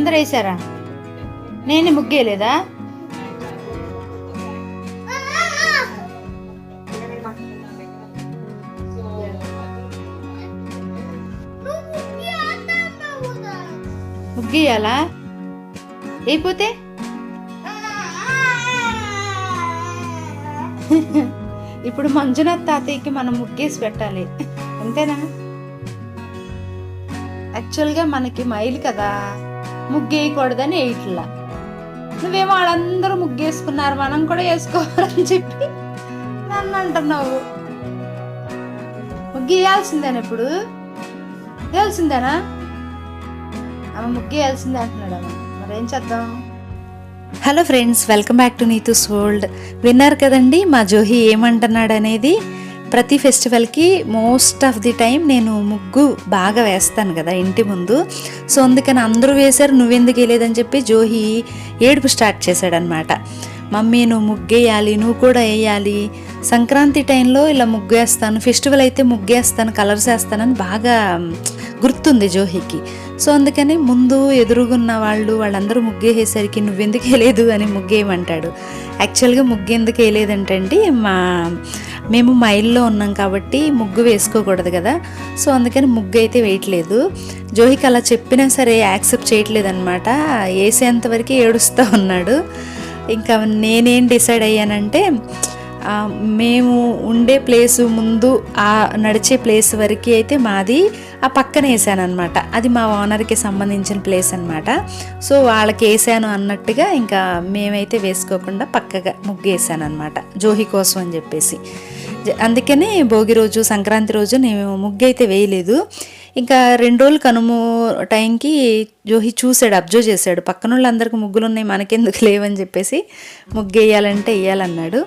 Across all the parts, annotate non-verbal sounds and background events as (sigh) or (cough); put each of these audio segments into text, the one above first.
అందరు వేసారా? నేను ముగ్గేయలేదా? ముగ్గేయాలా? అయిపోతే? (laughs) ఇప్పుడు మంజునాథ్ తాతయ్యకి మనం ముగ్గేసి పెట్టాలి. అంతేనా? యాక్చువల్గా మనకి మైలు కదా. ముగ్గేయకూడదని వేయట్లా నువ్వేమో వాళ్ళందరూ ముగ్గేసుకున్నారు మనం కూడా వేసుకోవాలని చెప్పి నన్ను అంటున్నావు. ముగ్గేయాల్సిందేనా ఇప్పుడు? వేయాల్సిందేనా ఆమె ముగ్గేయాల్సిందే అంటున్నాడు అమ్మ. మరేం చేద్దాం? Hello friends welcome back to Neetu's world విన్నారు కదండి మా జోహి ఏమంటున్నాడు అనేది ప్రతి ఫెస్టివల్కి మోస్ట్ ఆఫ్ ది టైం నేను ముగ్గు బాగా వేస్తాను కదా ఇంటి ముందు. సో అందుకని అందరూ వేశారు నువ్వెందుకు వేయలేదని చెప్పి జోహి ఏడుపు స్టార్ట్ చేశాడనమాట మమ్మీ నువ్వు ముగ్గేయాలి నువ్వు కూడా వేయాలి. సంక్రాంతి టైంలో ఇలా ముగ్గు వేస్తాను ఫెస్టివల్ అయితే ముగ్గేస్తాను కలర్స్ వేస్తానని బాగా గుర్తుంది జోహికి. సో అందుకని ముందు ఎదురుగున్న వాళ్ళు వాళ్ళందరూ ముగ్గేసేసరికి నువ్వెందుకు వేయలేదు అని ముగ్గేయమంటాడు యాక్చువల్గా ముగ్గెందుకు వేయలేదంటే మా మేము మైల్లో ఉన్నాం కాబట్టి ముగ్గు వేసుకోకూడదు కదా. సో అందుకని ముగ్గు అయితే వేయట్లేదు. జోహికి అలా చెప్పినా సరే యాక్సెప్ట్ చేయట్లేదు అనమాట వేసేంతవరకు ఏడుస్తూ ఉన్నాడు. ఇంకా నేనేం డిసైడ్ అయ్యానంటే మేము ఉండే ప్లేస్ ముందు ఆ నడిచే ప్లేస్ వరకు అయితే మాది ఆ పక్కన వేసాను అనమాట అది మా ఓనర్కి సంబంధించిన ప్లేస్ అనమాట సో వాళ్ళకి వేసాను అన్నట్టుగా ఇంకా మేమైతే వేసుకోకుండా పక్కగా ముగ్గు వేసాను అనమాట జోహి కోసం అని చెప్పేసి. అందుకనే భోగి రోజు సంక్రాంతి రోజు నేను ముగ్గు అయితే వేయలేదు. ఇంకా రెండు రోజులు కనుము టైంకి జోహి చూశాడు అబ్జర్వ్ చేశాడు. పక్కన వాళ్ళందరికీ ముగ్గులు ఉన్నాయి మనకెందుకు లేవని చెప్పేసి ముగ్గు వేయాలంటే వేయాలన్నాడు.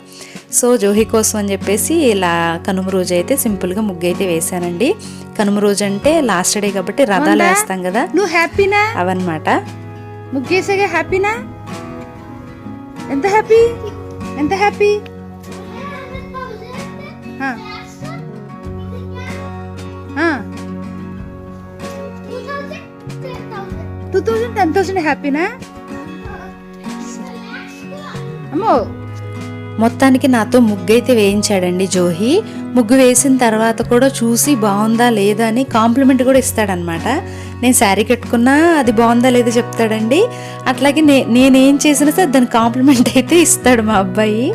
సో జోహి కోసం అని చెప్పేసి ఇలా కనుమ రోజు అయితే సింపుల్గా ముగ్గు అయితే వేశానండి. కనుమ రోజు అంటే లాస్ట్ డే కాబట్టి రథాలు వేస్తాం కదా? నువ్వు హ్యాపీనా? అవన్నమాట. ముగ్గేసాగా హ్యాపీనా? ఎంత హ్యాపీ? ఎంత happy? Two thousand ten thousand హ్యాపీనా అమ్మో మొత్తానికి నాతో ముగ్గు అయితే వేయించాడండి జోహి. ముగ్గు వేసిన తర్వాత కూడా చూసి బాగుందా లేదా అని కాంప్లిమెంట్ కూడా ఇస్తాడనమాట నేను శారీ కట్టుకున్నా అది బాగుందా లేదా చెప్తాడండి. అట్లాగే నే నేనేం చేసినా సరే దాని కాంప్లిమెంట్ అయితే ఇస్తాడు మా అబ్బాయి.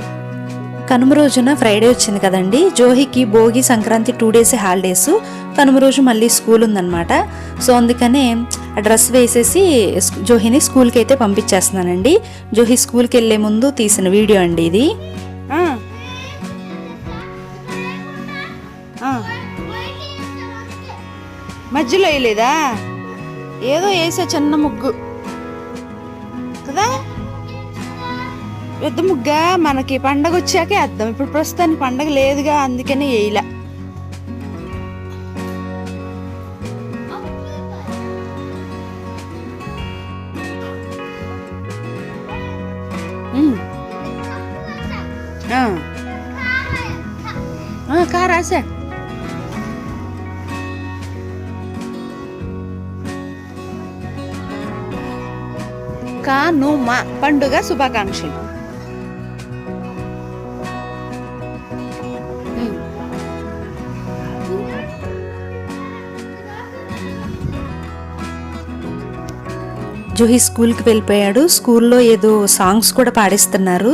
కనుమ రోజున ఫ్రైడే వచ్చింది కదండి. జోహికి Bhogi Sankranti two days holidays. Kanuma రోజు మళ్ళీ స్కూల్ ఉందన్నమాట. సో అందుకనే ఆ డ్రెస్ వేసేసి జోహిని స్కూల్కి అయితే పంపించేస్తున్నానండి. జోహి స్కూల్కి వెళ్ళే ముందు తీసిన వీడియో అండి ఇది. మధ్యలో వేయలేదా? ఏదో వేసే చిన్న ముగ్గు. కదా? పెద్ద ముగ్గా? మనకి పండగ వచ్చాకే అర్థం. ఇప్పుడు ప్రస్తుతానికి పండగ లేదుగా అందుకనే వేయలే. కార్ ఆ. కా రాసా? కానుమ పండుగ శుభాకాంక్షలు. జోహి స్కూల్కి వెళ్ళిపోయాడు. స్కూల్లో ఏదో సాంగ్స్ కూడా పాడిస్తున్నారు.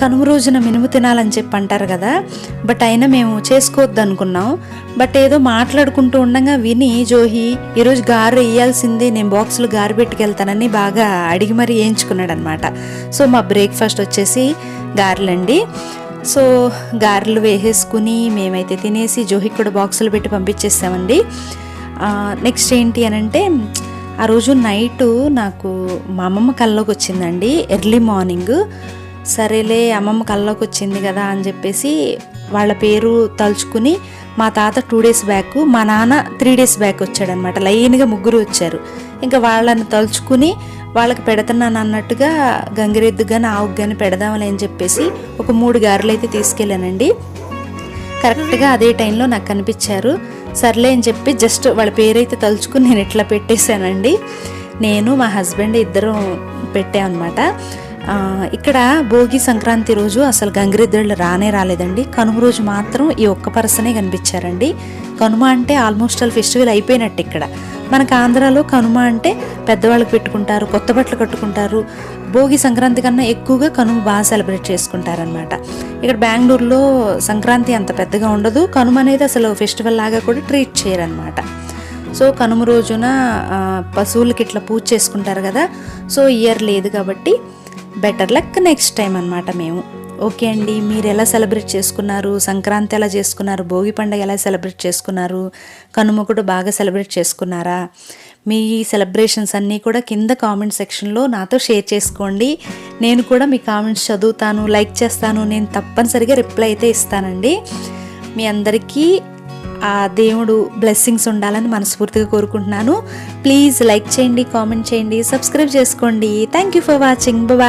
కనుమ రోజున మినుము తినాలని చెప్పి అంటారు కదా. బట్ అయినా మేము చేసుకోవద్దు అనుకున్నాం బట్ ఏదో మాట్లాడుకుంటూ ఉండగా విని జోహి ఈరోజు గారు వేయాల్సింది నేను బాక్సులు గారు పెట్టుకెళ్తానని బాగా అడిగి మరీ వేయించుకున్నాడు అనమాట సో మా బ్రేక్ఫాస్ట్ వచ్చేసి గారెలండి. సో గారెలు వేసేసుకుని మేమైతే తినేసి జోహికి కూడా బాక్సులు పెట్టి పంపించేసామండి నెక్స్ట్ ఏంటి అని అంటే ఆ రోజు నైటు నాకు మా అమ్మమ్మ కల్లోకి వచ్చిందండి ఎర్లీ మార్నింగ్. సరేలే అమ్మమ్మ కల్లోకి వచ్చింది కదా అని చెప్పేసి వాళ్ళ పేరు తలుచుకుని మా తాత టూ డేస్ బ్యాక్ మా నాన్న త్రీ డేస్ బ్యాక్ వచ్చాడనమాట లైన్గా ముగ్గురు వచ్చారు. ఇంకా వాళ్ళని తలుచుకుని వాళ్ళకి పెడుతున్నాను అన్నట్టుగా గంగిరెద్దు కానీ ఆవుకు కానీ పెడదామని అని చెప్పేసి ఒక మూడు గారెలు అయితే తీసుకెళ్ళానండి. కరెక్ట్గా అదే టైంలో నాకు కనిపించారు. సర్లే అని చెప్పి జస్ట్ వాళ్ళ పేరైతే తలుచుకుని నేను ఇట్లా పెట్టేశానండి. నేను మా హస్బెండ్ ఇద్దరం పెట్టామన్నమాట. ఇక్కడ భోగి సంక్రాంతి రోజు అసలు గంగిరెద్దుళ్ళు రానే రాలేదండి. కనుమ రోజు మాత్రం ఈ ఒక్క పర్సనే కనిపించారండి. కనుమ అంటే ఆల్మోస్ట్ ఆల్ ఫెస్టివల్ అయిపోయినట్టు ఇక్కడ. మనకు ఆంధ్రాలో కనుమ అంటే పెద్దవాళ్ళకి పెట్టుకుంటారు కొత్త బట్టలు కట్టుకుంటారు. భోగి సంక్రాంతి కన్నా ఎక్కువగా కనుమ బాగా సెలబ్రేట్ చేసుకుంటారనమాట ఇక్కడ బెంగళూరులో సంక్రాంతి అంత పెద్దగా ఉండదు. కనుమ అనేది అసలు ఫెస్టివల్ లాగా కూడా ట్రీట్ చేయరనమాట సో కనుమ రోజున పశువులకి ఇట్లా పూజ చేసుకుంటారు కదా. సో ఇయర్ లేదు కాబట్టి బెటర్ లక్ నెక్స్ట్ టైం అనమాట మేము. ఓకే అండి మీరు ఎలా సెలబ్రేట్ చేసుకున్నారు? సంక్రాంతి ఎలా చేసుకున్నారు? భోగి పండుగ ఎలా సెలబ్రేట్ చేసుకున్నారు? కనుమ కూడా బాగా సెలబ్రేట్ చేసుకున్నారా? మీ సెలబ్రేషన్స్ అన్నీ కూడా కింద కామెంట్ సెక్షన్లో నాతో షేర్ చేసుకోండి. నేను కూడా మీ కామెంట్స్ చదువుతాను లైక్ చేస్తాను నేను తప్పనిసరిగా రిప్లై అయితే ఇస్తానండి. మీ అందరికీ ఆ దేవుడు బ్లెస్సింగ్స్ ఉండాలని మనస్ఫూర్తిగా కోరుకుంటున్నాను. ప్లీజ్ లైక్ చేయండి కామెంట్ చేయండి సబ్స్క్రైబ్ చేసుకోండి. Thank you for watching. Bye.